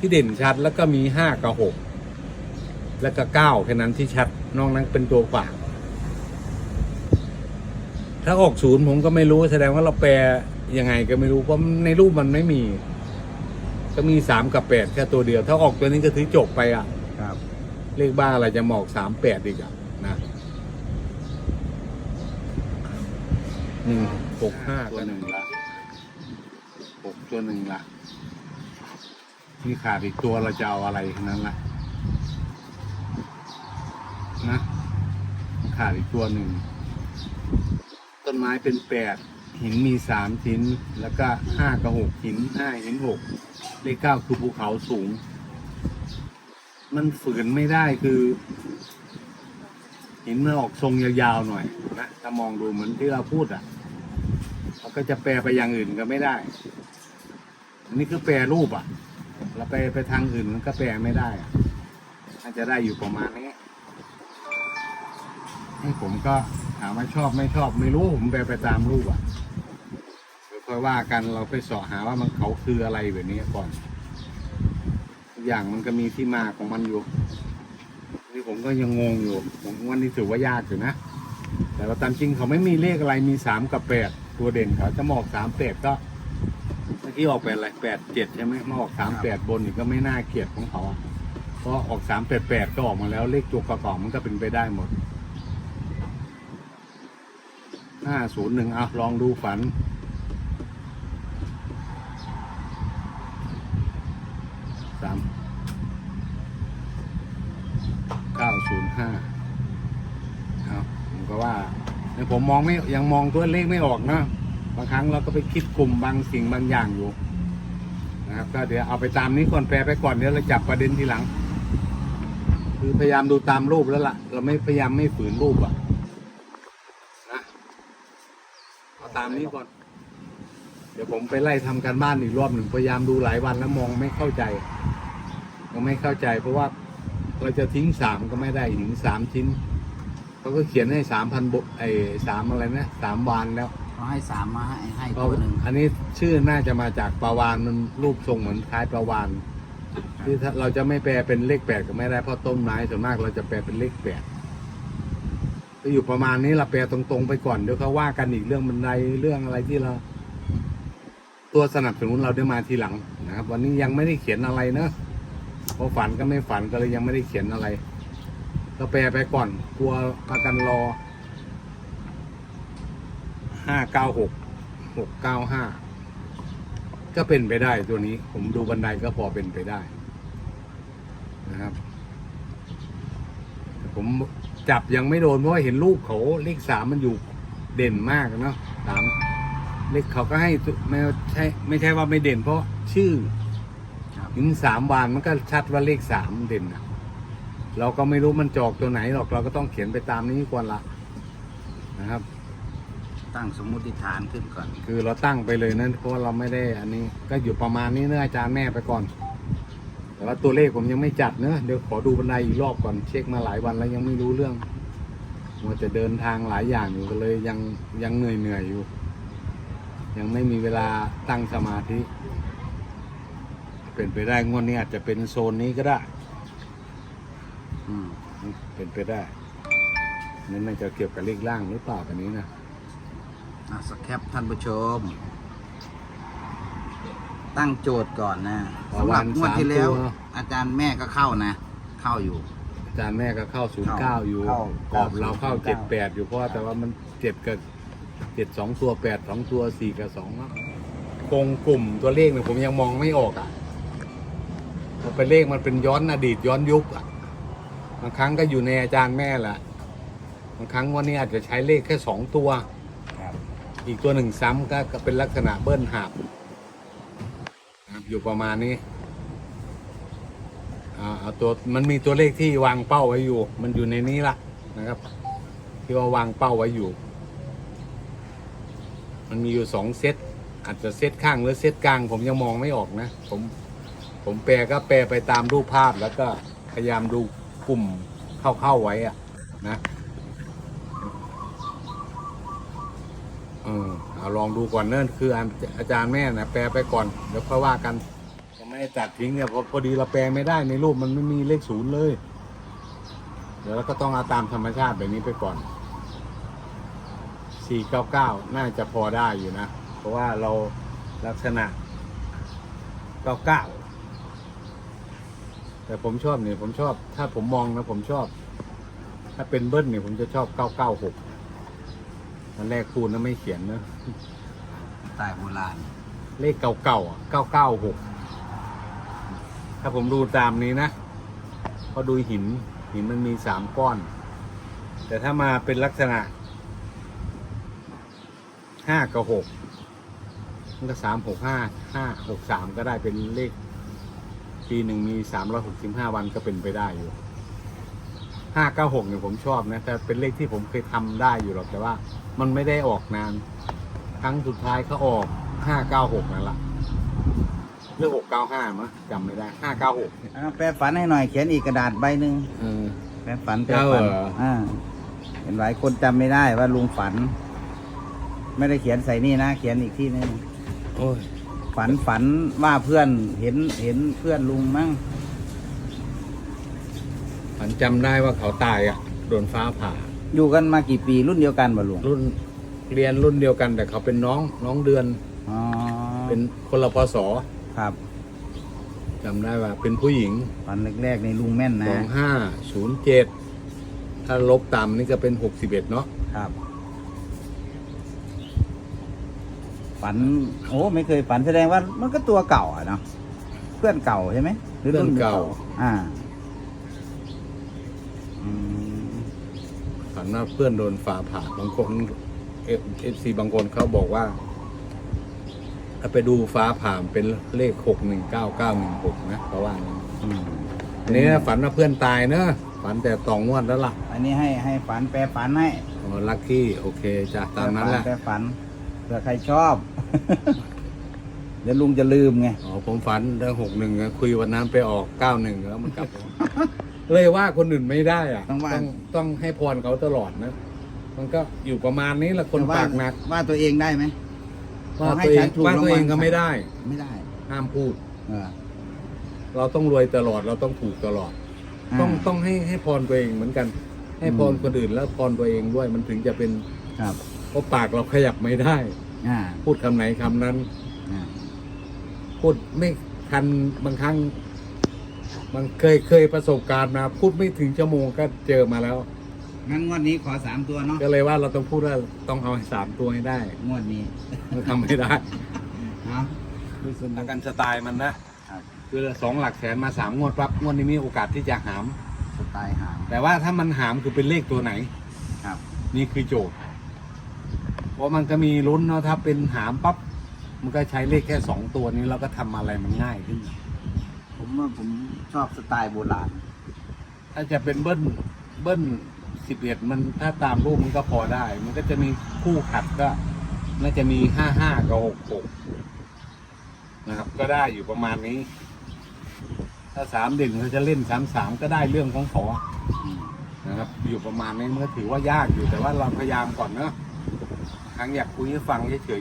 ที่เด่นชัดแล้วก็มีห้ากับหกแล้วก็เก้าแค่นั้นที่ชัดนอกนั้นเป็นตัวฝากถ้าออกศูนย์ผมก็ไม่รู้แสดงว่าเราแปลยังไงก็ไม่รู้เพราะในรูปมันไม่มี ก็มีสามกับแปดแค่ตัวเดียว ถ้าออกตัวนี้ก็ถือจบไปอะ ครับ เลขบ้าอะไรจะมาออกสามแปดอีกอะนะหนึ่งหกห้าตัวหนึ่งละหกตัวหนึ่งละ นี่ขาดอีกตัวเราจะเอาอะไรแค่นั้นละนะขาดอีกตัวหนึ่ง ต้นไม้เป็นแปดหินมีสามชิ้น แล้วก็ห้ากับหกหินห้าหินหกเลขเก้าคือภูเขาสูง มันฝืนไม่ได้คือหินมันออกทรงยาวๆหน่อยนะถ้ามองดูเหมือนที่เราพูดอะเราก็จะแปลไปอย่างอื่นก็ไม่ได้ อันนี้คือแปลรูปอะ เราไปไปทางอื่นมันก็แปลไม่ได้อะน่าจะได้อยู่ประมาณนี้ให้ผมก็ถามว่าชอบไม่ชอบไม่รู้ผมแปไปตามรูปอะเดี๋ยวค่อยว่ากันเราไปเสาะหาว่ามันเขาคืออะไรแบบนี้ก่อนทุกอย่างมันก็มีที่มาของมันอยู่นี่ผมก็ยังงงอยู่ผมว่านี่ถือว่ายากอยู่นะ แต่ว่าตามจริงเขาไม่มีเลขอะไรมีสามกับแปดตัวเด่นเขาจะหมาอกสามแปดก็ มื่อกี้ออกแปดอะไรแปดเจ็ดใช่ไหมมาออกสามแปดบนอีกก็ไม่น่าเกลียดของเขาอะเพราะออกสามแปดแปดก็ออกมาแล้วเลขตัวประกอบมันก็เป็นไปได้หมดห้าศูนย์หนึ่งอะลองดูฝันสามเก้าศูนย์ห้าครับผมก็ว่าแต่ผมมองไม่ยังมองตัวเลขไม่ออกนะางครั้งเราก็ไปคิดกลุ่มบางสิ่งบางอย่างอยู่นะครับ ก็เดี๋ยวเอาไปตามนี้ก่อนแปลไปก่อนเดี๋ยวเราจับประเด็นทีหลัง คือพยายามดูตามรูปแล้วล่ะ เราไม่พยายามไม่ฝืนรูปอะนะเอาตามนี้ก่อน เดี๋ยวผมไปไล่ทำการบ้านอีกรอบหนึ่งพยายามดูหลายวันแล้วมองไม่เข้าใจก็ไม่เข้าใจ เพราะว่าเราจะทิ้งสามก็ไม่ได้ถึงสามชิ้นเขาก็เขียนให้สามพันบไอ้สามอะไรนะสามวานแล้ว เขาให้สามมาให้ให้เพราะตัวหนึ่งอันนี้ชื่อน่าจะมาจากปลาวานมันรูปทรงเหมือนคล้ายปลาวานที่ถ้าเราจะไม่แปลเป็นเลขแปดก็ไม่ได้เพราะต้นไม้ส่วนมากเราจะแปลเป็นเลขแปดก็อยู่ประมาณนี้เราแปลตรงๆไปก่อนเดี๋ยวเขาว่ากันอีกเรื่องบันไดเรื่องอะไรที่เรา ตัวสนับสนุนเราได้มาทีหลังนะครับ วันนี้ยังไม่ได้เขียนอะไรเนอะเพราะฝันก็ไม่ฝันก็เลยยังไม่ได้เขียนอะไรก็แปลไปก่อนกลัวพากันรอ ห้าเก้าหกหกเก้าห้าก็เป็นไปได้ตัวนี้ ผมดูบันไดก็พอเป็นไปได้นะครับผมจับยังไม่โดนเพราะเห็นลูกเขาเลขสามมันอยู่เด่นมากเนาะสามเลขเขาก็ให้ไม่ใช่ไม่ใช่ว่าไม่เด่น เพราะชื่อถึงสามวานมันก็ชัดว่าเลขสามเด่นนะเราก็ไม่รู้มันจอกตัวไหนหรอกเราก็ต้องเขียนไปตามนี้ก่อนละนะครับ ตั้งสมมุติฐานขึ้นก่อน คือเราตั้งไปเลยนะเพราะว่าเราไม่ได้อันนี้ก็อยู่ประมาณนี้เนอะอาจารย์แม่ไปก่อน แต่ว่าตัวเลขผมยังไม่จัดเนอะเดี๋ยวขอดูบันไดอีกรอบก่อนเช็คมาหลายวันแล้วยังไม่รู้เรื่องมันจะเดินทางหลายอย่างอยู่ก็เลยยังยังเหนื่อยเหนื่อยๆอยู่ ยังไม่มีเวลาตั้งสมาธิ เป็นไปได้งวดนี้อาจจะเป็นโซนนี้ก็ได้ อืมเป็นไปได้นั่นน่าจะเกี่ยวกับเลขล่างหรือเปล่ากันนี้นะอะ สแคปท่านผู้ชม ตั้งโจทย์ก่อนนะสำหรับงวดที่แล้วอาจารย์แม่ก็เข้านะ เข้าอยู่ อาจารย์แม่ก็เข้าศูนย์เก้าอยู่เข้ากรอบเราเข้า 09เจ็ดแปดอยู่เพราะว่าแต่ว่ามันเจ็ดกับเจ็ดสองตัวแปดสองตัวสี่กับสองเนาะกงกลุ่มตัวเลขเนี่ยผมยังมองไม่ออกอะพอเป็นเลขมันเป็นย้อนอดีตย้อนยุคอะบางครั้งก็อยู่ในอาจารย์แม่แหละบางครั้งวันนี้อาจจะใช้เลขแค่สองตัวครับ อีกตัวหนึ่งซ้ำก็ก็เป็นลักษณะเบิ้ลหาบนะครับอยู่ประมาณนี้อ่าเอาตัวมันมีตัวเลขที่วางเป้าไว้อยู่ มันอยู่ในนี้ละนะครับ ที่ว่าวางเป้าไว้อยู่ มันมีอยู่สองเซตอาจจะเซตข้างหรือเซตกลาง ผมยังมองไม่ออกนะ ผมผมแปลก็แปลไปตามรูปภาพแล้วก็พยายามดูกลุ่มเข้าๆไว้อะนะ ออเอาลองดูก่อนเนิ่นคืออาอาจารย์แม่นะแปลไปก่อนเดี๋ยวค่อยว่ากันยังไม่ให้ตัดทิ้งเนี่ยพอพอดีเราแปลไม่ได้ในรูปมันไม่มีเลขศูนย์เลย เดี๋ยวเราก็ต้องเอาตามธรรมชาติแบบนี้ไปก่อน 499 น่าจะพอได้อยู่นะ เพราะว่าเราลักษณะ 99 แต่ผมชอบเนี่ยผมชอบ ถ้าผมมองนะผมชอบ ถ้าเป็นเบิ้ลเนี่ยผมจะชอบ 996 มันแรกคูณนะไม่เขียนนะสไตล์โบราณ เลขเก่าๆอะเก้าเก้าหกถ้าผมดูตามนี้นะเพราะดูหินหินมันมีสามก้อน แต่ถ้ามาเป็นลักษณะห้ากับหกมันก็สามหกห้าห้าหกสามก็ได้เป็นเลข ปีหนึ่งมีสามร้อยหกสิบห้าวันก็เป็นไปได้อยู่ ห้าเก้าหกเนี่ยผมชอบนะ แต่เป็นเลขที่ผมเคยทำได้อยู่หรอกแต่ว่า มันไม่ได้ออกนาน ครั้งสุดท้ายเขาออกห้าเก้าหกนั่นแหละเรื่องหกเก้าห้ามั้งจำไม่ได้ห้าเก้าหกอ่าแปลฝันให้หน่อยเขียนอีกกระดาษใบหนึ่งเออแปลฝันแปลเจ้าฝันเหรออ่าเห็นหลายคนจำไม่ได้ว่าลุงฝัน ไม่ได้เขียนใส่นี่นะ เขียนอีกที่นึงโอ้ยฝันฝันว่าเพื่อนเห็นเห็นเพื่อนลุงมั้ง ฉันจำได้ว่าเขาตายอะ โดนฟ้าผ่า อยู่กันมากี่ปีรุ่นเดียวกันบ่ลุงรุ่นเรียนรุ่นเดียวกัน แต่เขาเป็นน้องน้องเดือน อ๋อเป็นคนละพศครับจำได้ว่าเป็นผู้หญิงฝันแรกๆในลุงแม่นสนะองห้าศูนย์เจ็ดถ้าลบต่ำนี่ก็เป็นหกสิบเอ็ดเนาะครับ ฝันโอ้ไม่เคยฝันแสดงว่ามันก็ตัวเก่าอะเนาะเพื่อนเก่าใช่ไหมหรือรุ่นอ่าอืม ฝันว่าเพื่อนโดนฟ้าผ่าบางคนเอฟซีบางคนเขาบอกว่าถ้าไปดูฟ้าผ่ามนเป็นเลขหกหนึ่งเก้าเก้าหนึ่งหกนะเพราะว่างั้นอืมอันนี้ฝันว่าเพื่อนตายเนอะฝันแต่ตองงวดแล้วล่ะ อันนี้ให้ให้ฝันแปลฝันให้อ๋อลัคกี้โอเคจ้ะตามนั้นแหละแปลฝันเผื่อใครชอบเดี๋ยวลุงจะลืมไง อ๋อผมฝันเรื่องหกหนึ่งคุยวันนั้นไปออกเก้าหนึ่งแล้วมันกลับ เลยว่าคนอื่นไม่ได้อะต้องว่า ต้องให้พรเขาตลอดนะ มันก็อยู่ประมาณนี้แหละคนแต่ว่าปากหนักว่าตัวเองได้ไหมว่าขอให้ตัวเอฉังนถูกว่าตัวเองรางวัล ก็ไม่ได้ ไม่ได้ห้ามพูด เออเราต้องรวยตลอดเราต้องถูกตลอดต้องาต้องให้ให้พรตัวเองเหมือนกัน ให้พรอืม คนอื่นแล้วพรตัวเองด้วยมันถึงจะเป็นครับเพราะปากเราขยับไม่ได้ อ่าพูดคำไหนคำนั้น อ่าพูดไม่ทันบางครั้ง บางเคยเคยประสบการณ์มาพูดไม่ถึงชั่วโมงก็เจอมาแล้ว งั้นงวดนี้ขอสามตัวเนาะก็เลยว่าเราต้องพูดว่าต้องเอาให้สามตัวให้ได้งวดนี้เราทำไม่ได้เนาะอาการสไตล์มันนะครับคือสองหลักแสนมาสามงวดปั๊บงวดนี้มีโอกาสที่จะหามสไตล์หางแต่ว่าถ้ามันหามคือเป็นเลขตัวไหนครับ นี่คือโจทย์เพราะมันก็มีลุ้นเนาะถ้าเป็นหามปั๊บมันก็ใช้เลขแค่สองตัวนี้เราก็ทำอะไรมันง่ายขึ้น ผมว่าผมชอบสไตล์โบราณ ถ้าจะเป็นเบิ้ลเบิ้ลสิบเอ็ดมันถ้าตามรูปมันก็พอได้ มันก็จะมีคู่ขัดก็ น่าจะมีห้าห้ากับหกหกนะครับ ก็ได้อยู่ประมาณนี้ ถ้าสามเดึงเราจะเล่นสามสามก็ได้เรื่องของขอนะครับ อยู่ประมาณนี้มันก็ถือว่ายากอยู่แต่ว่าเราพยายามก่อนเนอะครั้งอยากคุยให้ฟังเฉย